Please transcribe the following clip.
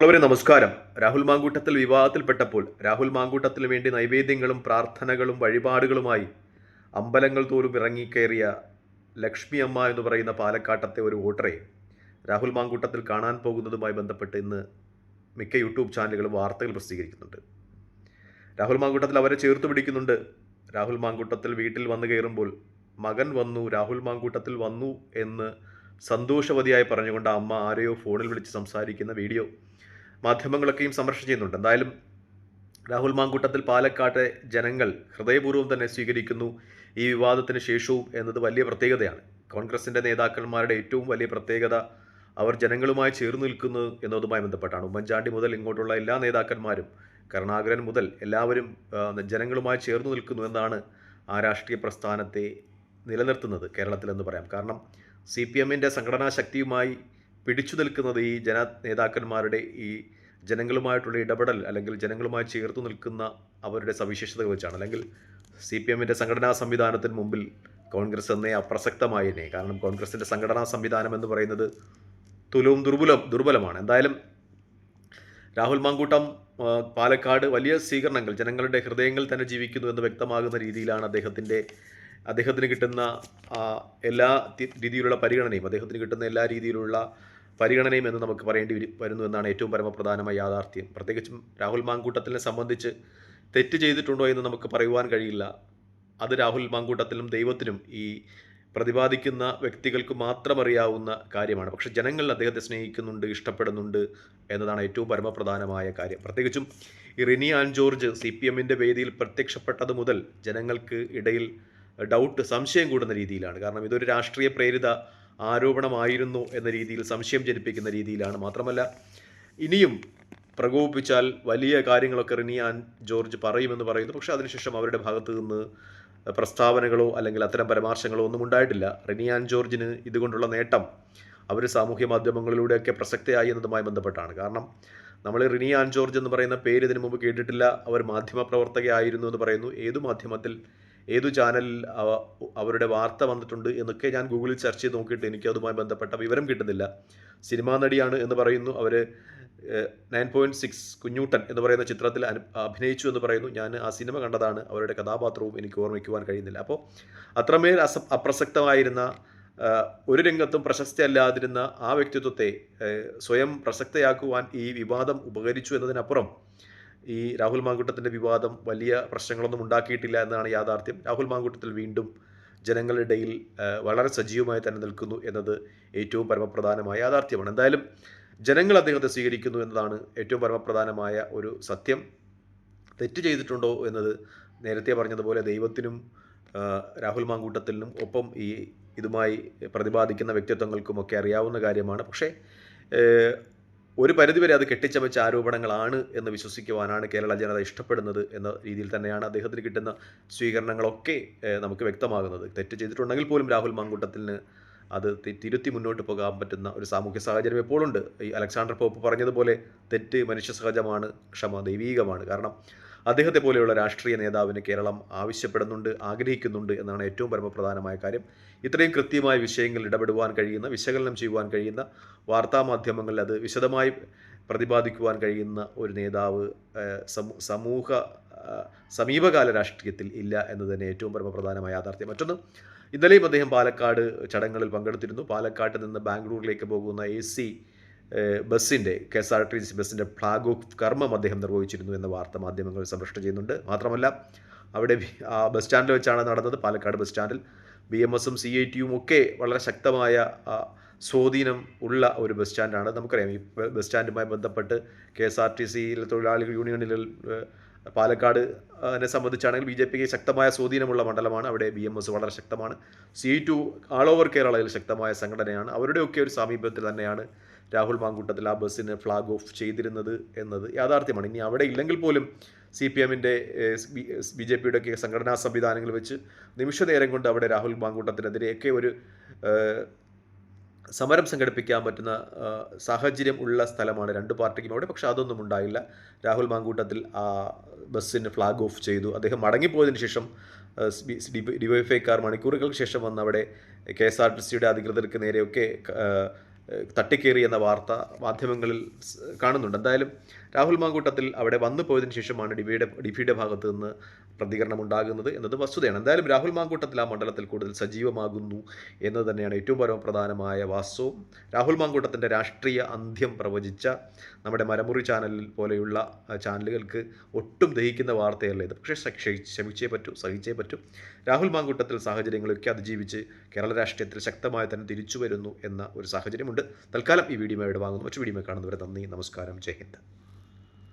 ഉള്ളവരെ നമസ്കാരം. രാഹുൽ മാങ്കൂട്ടത്തിൽ വിവാഹത്തിൽപ്പെട്ടപ്പോൾ രാഹുൽ മാങ്കൂട്ടത്തിന് വേണ്ടി നൈവേദ്യങ്ങളും പ്രാർത്ഥനകളും വഴിപാടുകളുമായി അമ്പലങ്ങൾ തോറും ഇറങ്ങിക്കയറിയ ലക്ഷ്മി അമ്മ എന്ന് പറയുന്ന പാലക്കാട്ടത്തെ ഒരു വോട്ടറെ രാഹുൽ മാങ്കൂട്ടത്തിൽ കാണാൻ പോകുന്നതുമായി ബന്ധപ്പെട്ട് ഇന്ന് മിക്ക യൂട്യൂബ് ചാനലുകളും വാർത്തകൾ പ്രസിദ്ധീകരിക്കുന്നുണ്ട്. രാഹുൽ മാങ്കൂട്ടത്തിൽ അവരെ ചേർത്ത് പിടിക്കുന്നുണ്ട്. രാഹുൽ മാങ്കൂട്ടത്തിൽ വീട്ടിൽ വന്നു കയറുമ്പോൾ മകൻ വന്നു രാഹുൽ മാങ്കൂട്ടത്തിൽ വന്നു എന്ന് സന്തോഷവതിയായി പറഞ്ഞുകൊണ്ട് അമ്മ ആരെയോ ഫോണിൽ വിളിച്ച് സംസാരിക്കുന്ന വീഡിയോ മാധ്യമങ്ങളൊക്കെയും സംരക്ഷണം ചെയ്യുന്നുണ്ട്. എന്തായാലും രാഹുൽ മാങ്കൂട്ടത്തിൽ പാലക്കാട്ടെ ജനങ്ങൾ ഹൃദയപൂർവം തന്നെ സ്വീകരിക്കുന്നു. ഈ വിവാദത്തിന് ശേഷവും എന്നത് വലിയ പ്രത്യേകതയാണ്. കോൺഗ്രസിന്റെ നേതാക്കന്മാരുടെ ഏറ്റവും വലിയ പ്രത്യേകത അവർ ജനങ്ങളുമായി ചേർന്ന് നിൽക്കുന്നു എന്നതുമായി ബന്ധപ്പെട്ടാണ്. ഉമ്മൻചാണ്ടി മുതൽ ഇങ്ങോട്ടുള്ള എല്ലാ നേതാക്കന്മാരും കരുണാകരൻ മുതൽ എല്ലാവരും ജനങ്ങളുമായി ചേർന്ന് നിൽക്കുന്നു എന്നാണ് ആ രാഷ്ട്രീയ പ്രസ്ഥാനത്തെ നിലനിർത്തുന്നത് കേരളത്തിലെന്ന് പറയാം. കാരണം സി പി എമ്മിന്റെ സംഘടനാ ശക്തിയുമായി പിടിച്ചു നിൽക്കുന്നത് ഈ ജന നേതാക്കന്മാരുടെ ഈ ജനങ്ങളുമായിട്ടുള്ള ഇടപെടൽ അല്ലെങ്കിൽ ജനങ്ങളുമായി ചേർത്ത് നിൽക്കുന്ന അവരുടെ സവിശേഷതകൾ വെച്ചാണ്. അല്ലെങ്കിൽ സി പി എമ്മിന്റെ സംഘടനാ സംവിധാനത്തിന് മുമ്പിൽ കോൺഗ്രസ് എന്നേ അപ്രസക്തമായിനെ കാരണം കോൺഗ്രസിന്റെ സംഘടനാ സംവിധാനം എന്ന് പറയുന്നത് തുലവും ദുർബലം ദുർബലമാണ്. എന്തായാലും രാഹുൽ മാങ്കൂട്ടം പാലക്കാട് വലിയ സ്വീകരണങ്ങൾ ജനങ്ങളുടെ ഹൃദയങ്ങൾ തന്നെ ജീവിക്കുന്നു എന്ന് വ്യക്തമാകുന്ന രീതിയിലാണ് അദ്ദേഹത്തിന്റെ അദ്ദേഹത്തിന് കിട്ടുന്ന എല്ലാ രീതിയിലുള്ള പരിഗണനയും അദ്ദേഹത്തിന് കിട്ടുന്ന എല്ലാ രീതിയിലുള്ള പരിഗണനയും എന്ന് നമുക്ക് പറയേണ്ടി വരും- വരുന്നു എന്നാണ് ഏറ്റവും പരമപ്രധാനമായ യാഥാർത്ഥ്യം. പ്രത്യേകിച്ചും രാഹുൽ മാങ്കൂട്ടത്തിനെ സംബന്ധിച്ച് തെറ്റ് ചെയ്തിട്ടുണ്ടോ എന്ന് നമുക്ക് പറയുവാൻ കഴിയില്ല. അത് രാഹുൽ മാങ്കൂട്ടത്തിലും ദൈവത്തിനും ഈ പ്രതിപാദിക്കുന്ന വ്യക്തികൾക്ക് മാത്രം അറിയാവുന്ന കാര്യമാണ്. പക്ഷേ ജനങ്ങൾ അദ്ദേഹത്തെ സ്നേഹിക്കുന്നുണ്ട് ഇഷ്ടപ്പെടുന്നുണ്ട് എന്നതാണ് ഏറ്റവും പരമപ്രധാനമായ കാര്യം. പ്രത്യേകിച്ചും Rini and George C P എമ്മിന്റെ വേദിയിൽ പ്രത്യക്ഷപ്പെട്ടത് മുതൽ ജനങ്ങൾക്ക് ഇടയിൽ ഡൗട്ട് സംശയം കൂടുന്ന രീതിയിലാണ്. കാരണം ഇതൊരു രാഷ്ട്രീയ പ്രേരിത ആരോപണമായിരുന്നു എന്ന രീതിയിൽ സംശയം ജനിപ്പിക്കുന്ന രീതിയിലാണ്. മാത്രമല്ല ഇനിയും പ്രകോപിപ്പിച്ചാൽ വലിയ കാര്യങ്ങളൊക്കെ റിനിയാൻ ജോർജ് പറയുമെന്ന് പറയുന്നു. പക്ഷേ അതിനുശേഷം അവരുടെ ഭാഗത്തു നിന്ന് പ്രസ്താവനകളോ അല്ലെങ്കിൽ അത്തരം പരാമർശങ്ങളോ ഒന്നും ഉണ്ടായിട്ടില്ല. റിനിയാൻ ജോർജിന് ഇതുകൊണ്ടുള്ള നേട്ടം അവർ സാമൂഹ്യ മാധ്യമങ്ങളിലൂടെയൊക്കെ പ്രസക്തയായി എന്നതുമായി ബന്ധപ്പെട്ടാണ്. കാരണം നമ്മൾ റിനിയാൻ ജോർജ് എന്ന് പറയുന്ന പേര് ഇതിനു മുമ്പ് കേട്ടിട്ടില്ല. അവർ മാധ്യമ പ്രവർത്തകയായിരുന്നു എന്ന് പറയുന്നു. ഏതു മാധ്യമത്തിൽ ഏതു ചാനലിൽ അവരുടെ വാർത്ത വന്നിട്ടുണ്ട് എന്നൊക്കെ ഞാൻ ഗൂഗിളിൽ സെർച്ച് ചെയ്ത് നോക്കിയിട്ട് എനിക്ക് അതുമായി ബന്ധപ്പെട്ട വിവരം കിട്ടുന്നില്ല. സിനിമാ നടിയാണ് എന്ന് പറയുന്നു. അവർ നയൻ പോയിന്റ് സിക്സ് കുഞ്ഞൂട്ടൻ എന്ന് പറയുന്ന ചിത്രത്തിൽ അഭിനയിച്ചു എന്ന് പറയുന്നു. ഞാൻ ആ സിനിമ കണ്ടതാണ്. അവരുടെ കഥാപാത്രവും എനിക്ക് ഓർമ്മിക്കുവാൻ കഴിയുന്നില്ല. അപ്പോൾ അത്രമേൽ അസ അപ്രസക്തമായിരുന്ന ഒരു രംഗത്തും പ്രശസ്തി അല്ലാതിരുന്ന ആ വ്യക്തിത്വത്തെ സ്വയം പ്രസക്തയാക്കുവാൻ ഈ വിവാദം ഉപകരിച്ചു എന്നതിനപ്പുറം ഈ രാഹുൽ മാങ്കുട്ടത്തിന്റെ വിവാദം വലിയ പ്രശ്നങ്ങളൊന്നും ഉണ്ടാക്കിയിട്ടില്ല എന്നാണ് യാഥാർത്ഥ്യം. രാഹുൽ മാങ്കുട്ടത്തിൽ വീണ്ടും ജനങ്ങളുടെ ഇടയിൽ വളരെ സജീവമായി തന്നെ നിൽക്കുന്നു എന്നത് ഏറ്റവും പരമപ്രധാനമായ യാഥാർത്ഥ്യമാണ്. എന്തായാലും ജനങ്ങൾ അദ്ദേഹത്തെ സ്വീകരിക്കുന്നു എന്നതാണ് ഏറ്റവും പരമപ്രധാനമായ ഒരു സത്യം. തെറ്റ് ചെയ്തിട്ടുണ്ടോ എന്നത് നേരത്തെ പറഞ്ഞതുപോലെ ദൈവത്തിനും രാഹുൽ മാങ്കൂട്ടത്തിനും ഒപ്പം ഈ ഇതുമായി പ്രതിപാദിക്കുന്ന വ്യക്തിത്വങ്ങൾക്കുമൊക്കെ അറിയാവുന്ന കാര്യമാണ്. പക്ഷേ ഒരു പരിധിവരെ അത് കെട്ടിച്ചമച്ച ആരോപണങ്ങളാണ് എന്ന് വിശ്വസിക്കുവാനാണ് കേരള ജനത ഇഷ്ടപ്പെടുന്നത് എന്ന രീതിയിൽ തന്നെയാണ് അദ്ദേഹത്തിന് കിട്ടുന്ന സ്വീകരണങ്ങളൊക്കെ നമുക്ക് വ്യക്തമാകുന്നത്. തെറ്റ് ചെയ്തിട്ടുണ്ടെങ്കിൽ പോലും രാഹുൽ മാങ്കൂട്ടത്തിന് അത് തിരുത്തി മുന്നോട്ട് പോകാൻ പറ്റുന്ന ഒരു സാമൂഹ്യ സാഹചര്യം എപ്പോഴുണ്ട് ഈ അലക്സാണ്ടർ പോപ്പ് പറഞ്ഞതുപോലെ തെറ്റ് മനുഷ്യ സഹജമാണ് ക്ഷമ ദൈവീകമാണ്. കാരണം അദ്ദേഹത്തെ പോലെയുള്ള രാഷ്ട്രീയ നേതാവിന് കേരളം ആവശ്യപ്പെടുന്നുണ്ട് ആഗ്രഹിക്കുന്നുണ്ട് എന്നാണ് ഏറ്റവും പരമപ്രധാനമായ കാര്യം. ഇത്രയും കൃത്യമായ വിഷയങ്ങൾ ഇടപെടുവാൻ കഴിയുന്ന വിശകലനം ചെയ്യുവാൻ കഴിയുന്ന വാർത്താ മാധ്യമങ്ങളിൽ അത് വിശദമായി പ്രതിപാദിക്കുവാൻ കഴിയുന്ന ഒരു നേതാവ് സമൂഹ സമീപകാല രാഷ്ട്രീയത്തിൽ ഇല്ല എന്ന് തന്നെ ഏറ്റവും പരമപ്രധാനമായ യാഥാർത്ഥ്യം. മറ്റൊന്ന് ഇന്നലെയും അദ്ദേഹം പാലക്കാട് ചടങ്ങുകളിൽ പങ്കെടുത്തിരുന്നു. പാലക്കാട്ട് നിന്ന് ബാംഗ്ലൂരിലേക്ക് പോകുന്ന എ സി ബസ്സിന്റെ K S R T C ബസ്സിന്റെ ഫ്ലാഗ് ഓഫ് കർമ്മം അദ്ദേഹം നിർവഹിച്ചിരുന്നു എന്ന വാർത്ത മാധ്യമങ്ങൾ സംരക്ഷണം ചെയ്യുന്നുണ്ട്. മാത്രമല്ല അവിടെ ആ ബസ് സ്റ്റാൻഡിൽ വെച്ചാണ് നടന്നത്. പാലക്കാട് ബസ് സ്റ്റാൻഡിൽ ബി എം എസും സി ഐ ടിയും ഒക്കെ വളരെ ശക്തമായ സ്വാധീനം ഉള്ള ഒരു ബസ് സ്റ്റാൻഡാണ്. നമുക്കറിയാം ഈ ബസ് സ്റ്റാൻഡുമായി ബന്ധപ്പെട്ട് കെ എസ് ആർ ടി സിയിലെ തൊഴിലാളികൾ യൂണിയനിൽ പാലക്കാട് അതിനെ സംബന്ധിച്ചാണെങ്കിൽ ബി ജെ പിക്ക് ശക്തമായ സ്വാധീനമുള്ള മണ്ഡലമാണ്. അവിടെ ബി എം എസ് വളരെ ശക്തമാണ്. സി ടു ആൾ ഓവർ കേരളയിൽ ശക്തമായ സംഘടനയാണ്. അവരുടെയൊക്കെ ഒരു സമീപത്തിൽ തന്നെയാണ് രാഹുൽ മാങ്കൂട്ടത്തിൽ ആ ബസ്സിന് ഫ്ലാഗ് ഓഫ് ചെയ്തിരുന്നത് എന്നത് യാഥാർത്ഥ്യമാണ്. ഇനി അവിടെ ഇല്ലെങ്കിൽ പോലും സി പി എമ്മിന്റെ ബി ജെ പിയുടെ ഒക്കെ സംഘടനാ സംവിധാനങ്ങൾ വെച്ച് നിമിഷ നേരം കൊണ്ട് അവിടെ രാഹുൽ മാങ്കൂട്ടത്തിനെതിരെയൊക്കെ ഒരു സമരം സംഘടിപ്പിക്കാൻ പറ്റുന്ന സാഹചര്യം ഉള്ള സ്ഥലമാണ് രണ്ട് പാർട്ടിക്കും അവിടെ. പക്ഷേ അതൊന്നും ഉണ്ടായില്ല. രാഹുൽ മാങ്കൂട്ടത്തിൽ ആ ബസ്സിന് ഫ്ലാഗ് ഓഫ് ചെയ്തു. അദ്ദേഹം മടങ്ങിപ്പോയതിന് ശേഷം ഡിവൈഫൈക്കാർ മണിക്കൂറുകൾക്ക് ശേഷം വന്ന് അവിടെ കെ എസ് ആർ ടി സിയുടെ അധികൃതർക്ക് നേരെയൊക്കെ തട്ടിക്കേറി എന്ന വാർത്ത മാധ്യമങ്ങളിൽ കാണുന്നുണ്ട്. എന്തായാലും രാഹുൽ മാങ്കൂട്ടത്തിൽ അവിടെ വന്നു പോയതിനു ശേഷമാണ് ഡിബിയുടെ ഡിബിയുടെ ഭാഗത്ത് നിന്ന് പ്രതികരണം ഉണ്ടാകുന്നത് എന്നത് വസ്തുതയാണ്. എന്തായാലും രാഹുൽ മാങ്കൂട്ടത്തിൽ ആ മണ്ഡലത്തിൽ കൂടുതൽ സജീവമാകുന്നു എന്നത് തന്നെയാണ് ഏറ്റവും പരമപ്രധാനമായ വാസ്തവം. രാഹുൽ മാങ്കൂട്ടത്തിന്റെ രാഷ്ട്രീയ അന്ത്യം പ്രവചിച്ച നമ്മുടെ മരമുറി ചാനലിൽ പോലെയുള്ള ചാനലുകൾക്ക് ഒട്ടും ദഹിക്കുന്ന വാർത്തയല്ല ഇത്. പക്ഷേ ക്ഷമിച്ചേ പറ്റൂ സഹിച്ചേ പറ്റൂ. രാഹുൽ മാങ്കൂട്ടത്തിൽ സാഹചര്യങ്ങളൊക്കെ അതിജീവിച്ച് കേരള രാഷ്ട്രീയത്തിൽ ശക്തമായി തന്നെ തിരിച്ചു വരുന്നു എന്ന ഒരു സാഹചര്യമുണ്ട്. തൽക്കാലം ഈ വീഡിയോ ഇവിടെ വാങ്ങുന്നു. മറ്റു വീഡിയോ കാണുന്നവരെ നന്ദി നമസ്കാരം ജയ് ഹിന്ദ്.